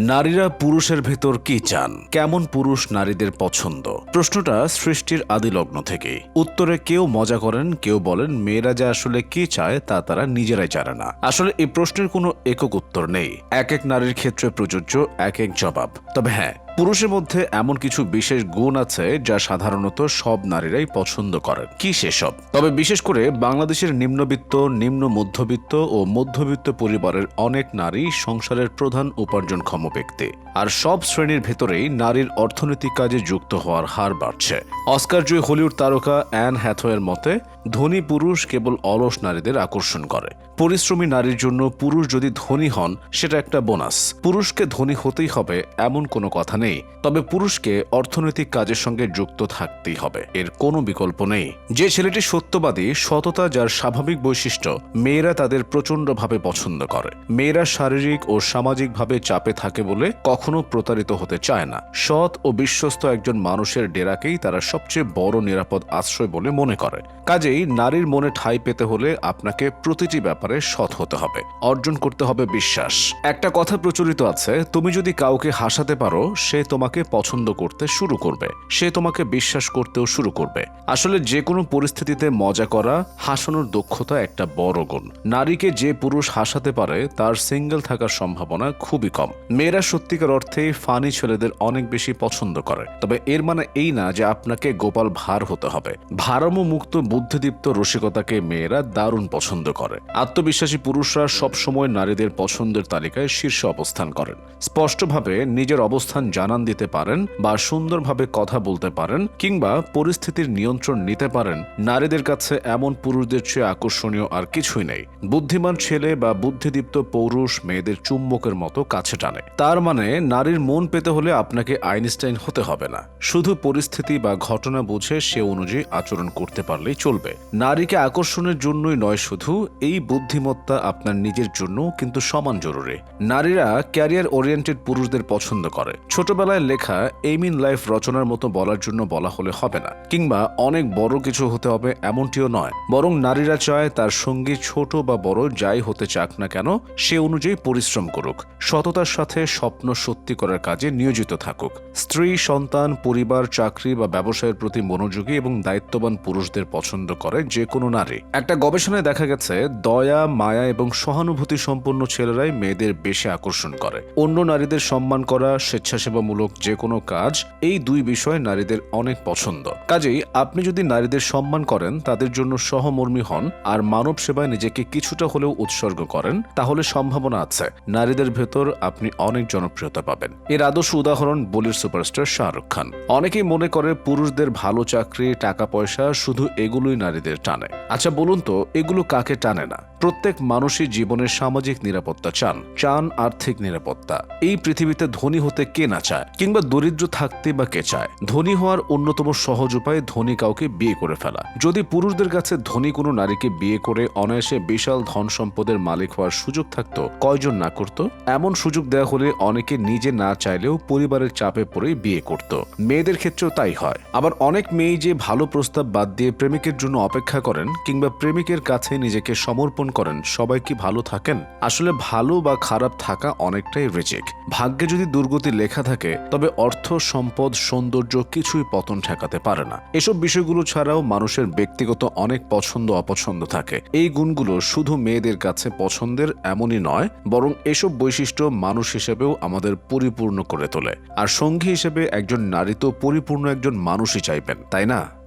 নারীরা পুরুষের ভেতর কি চান? কেমন পুরুষ নারীদের পছন্দ? প্রশ্নটা সৃষ্টির আদি লগ্ন থেকে। উত্তরে কেউ মজা করেন, কেউ বলেন, মেয়েরা যা আসলে কি চায় তা তারা নিজেরাই জানে না। আসলে এই প্রশ্নের কোনো একক উত্তর নেই। এক এক নারীর ক্ষেত্রে প্রযোজ্য, এক এক জবাব। তবে হ্যাঁ পুরুষের মধ্যে এমন কিছু বিশেষ গুণ আছে যা সাধারণত সব নারীরাই পছন্দ করেন কি সেসব? তবে বিশেষ করে বাংলাদেশের নিম্নবিত্ত, নিম্ন মধ্যবিত্ত ও মধ্যবিত্ত পরিবারের অনেক নারী সংসারের প্রধান উপার্জনক্ষম ব্যক্তি। আর সব শ্রেণির ভেতরেই নারীর অর্থনৈতিক কাজে যুক্ত হওয়ার হার বাড়ছে। অস্কার জয়ী হলিউড তারকা অ্যান হ্যাথওয়ের মতে, ধনী পুরুষ কেবল অলস নারীদের আকর্ষণ করে। পরিশ্রমী নারীর জন্য পুরুষ যদি ধনী হন, সেটা একটা বোনাস। পুরুষকে ধনী হতেই হবে এমন কোনো কথা নেই, তবে পুরুষকে অর্থনৈতিক কাজের সঙ্গে যুক্ত থাকতেই হবে। এর কোনো বিকল্প নেই। যে ছেলেটি সত্যবাদী, সততা যার স্বাভাবিক বৈশিষ্ট্য, মেয়েরা তাদের প্রচণ্ডভাবে পছন্দ করে। মেয়েরা শারীরিক ও সামাজিকভাবে চাপে থাকে বলে কখনো প্রতারিত হতে চায় না। সৎ ও বিশ্বস্ত একজন মানুষের ডেরাকেই তারা সবচেয়ে বড় নিরাপদ আশ্রয় বলে মনে করে। কাজেই নারীর মনে ঠাঁই পেতে হলে আপনাকে প্রতিটি ব্যাপারে সৎ হতে হবে। অর্জন করতে হবে বিশ্বাস। একটা কথা প্রচলিত আছে, তুমি যদি কাউকে হাসাতে পারো সে তোমাকে পছন্দ করতে শুরু করবে। সে তোমাকে বিশ্বাস করতেও শুরু করবে। আসলে যে কোনো পরিস্থিতিতে মজা করা, হাসানোর দক্ষতা একটা বড় গুণ। নারীকে যে পুরুষ হাসাতে পারে, তার সিঙ্গেল থাকার সম্ভাবনা খুবই কম। মেয়েরা সত্যিকার অর্থে ফানি ছেলেদের অনেক বেশি পছন্দ করে। তবে এর মানে এই না যে আপনাকে গোপাল ভার হতে হবে। ভারমো মুক্ত, বুদ্ধিদীপ্ত, রসিকতাকে মেয়েরা দারুণ পছন্দ করে। আত্মবিশ্বাসী পুরুষরা সবসময় নারীদের পছন্দের তালিকায় শীর্ষে অবস্থান করেন। স্পষ্টভাবে নিজের অবস্থান জানান দিতে পারেন বা সুন্দরভাবে কথা বলতে পারেন কিংবা পরিস্থিতির নিয়ন্ত্রণ নিতে পারেন। নারীদের কাছে এমন পুরুষদের চেয়ে আকর্ষণীয় আর কিছুই নেই। বুদ্ধিমান ছেলে বা বুদ্ধিদীপ্ত পৌরুষ মেয়েদের চুম্বকের মতো কাছে টানে। তার মানে নারীর মন পেতে হলে আপনাকে আইনস্টাইন হতে হবে না। শুধু পরিস্থিতি বা ঘটনা বুঝে সে অনুযায়ী আচরণ করতে পারলেই চলবে। নারীকে আকর্ষণের জন্যই নয় শুধু, এই বুদ্ধিমত্তা আপনার নিজের জন্য কিন্তু সমান জরুরি। নারীরা ক্যারিয়ার ওরিয়েন্টেড পুরুষদের পছন্দ করে। ছোটবেলায় লেখা এইম ইন লাইফ রচনার মতো বলার জন্য বলা হলে হবে না, কিংবা অনেক বড় কিছু হতে হবে এমনটিও নয়। বরং নারীরা চায় তার সঙ্গী ছোট বা বড় যাই হতে চাক না কেন, সে অনুযায়ী পরিশ্রম করুক, সততার সাথে স্বপ্ন সত্যি করার কাজে নিয়োজিত থাকুক। স্ত্রী, সন্তান, পরিবার, চাকরি বা ব্যবসায়ের প্রতি মনোযোগী এবং দায়িত্ববান পুরুষদের পছন্দ করে যে কোনো নারী। একটা গবেষণায় দেখা গেছে, দয়া, মায়া এবং সহানুভূতি সম্পন্ন ছেলেরাই মেয়েদের বেশি আকর্ষণ করে। অন্য নারীদের সম্মান করা স্বেচ্ছাসেবামূলক যে কোনো কাজ, এই দুই বিষয় নারীদের অনেক পছন্দ। কাজেই আপনি যদি নারীদের সম্মান করেন, তাদের জন্য সহমর্মী হন আর মানব সেবায় নিজেকে কিছুটা হলেও উৎসর্গ করেন, তাহলে সম্ভাবনা আছে। নারীদের ভেতর আপনি অনেক জনপ্রিয়তা পাবেন। এর আদর্শ উদাহরণ বলির সুপারস্টার শাহরুখ খান। অনেকেই মনে করে পুরুষদের ভালো চাকরি টাকা পয়সা শুধু এগুলোই নারীদের টানে। আচ্ছা বলুন তো, এগুলো কাকে টানে না? প্রত্যেক মানুষই জীবনের সামাজিক নিরাপত্তা চান চান আর্থিক নিরাপত্তা। এই পৃথিবীতে ধনী হতে কে না চায় কিংবা দরিদ্র থাকতে বা কে চায়, ধনী হওয়ার অন্যতম সহজ উপায় ধনী কাউকে বিয়ে করে ফেলা। যদি পুরুষদের কাছে ধনী কোনো নারীকে বিয়ে করে অনায়াসে বিশাল ধন সম্পদের মালিক হওয়ার সুযোগ থাকতো, কয়জন না করত? এমন সুযোগ দেওয়া হলে অনেকে নিজে না চাইলেও পরিবারের চাপে পড়ে বিয়ে করত। মেয়েদের ক্ষেত্রেও তাই হয়। আবার অনেক মেয়ে যে ভালো প্রস্তাব বাদ দিয়ে প্রেমিকের জন্য অপেক্ষা করেন কিংবা প্রেমিকের কাছে নিজেকে সমর্পণ করেন, সবাই কি ভালো থাকেন? আসলে ভালো বা খারাপ থাকা অনেকটাই রেজেক। ভাগ্যে যদি দুর্গতি লেখা থাকে, তবে অর্থ, সম্পদ, সৌন্দর্য কিছুই পতন ঠেকাতে পারে না। এসব বিষয়গুলো ছাড়াও মানুষের ব্যক্তিগত অনেক পছন্দ, অপছন্দ থাকে। এই গুণগুলো শুধু মেয়েদের কাছে পছন্দের এমনই নয়, বরং এসব বৈশিষ্ট্য মানুষ হিসেবেও আমাদের পরিপূর্ণ করে তোলে। আর সঙ্গী হিসেবে একজন নারী তো পরিপূর্ণ একজন মানুষই চাইবেন, তাই না?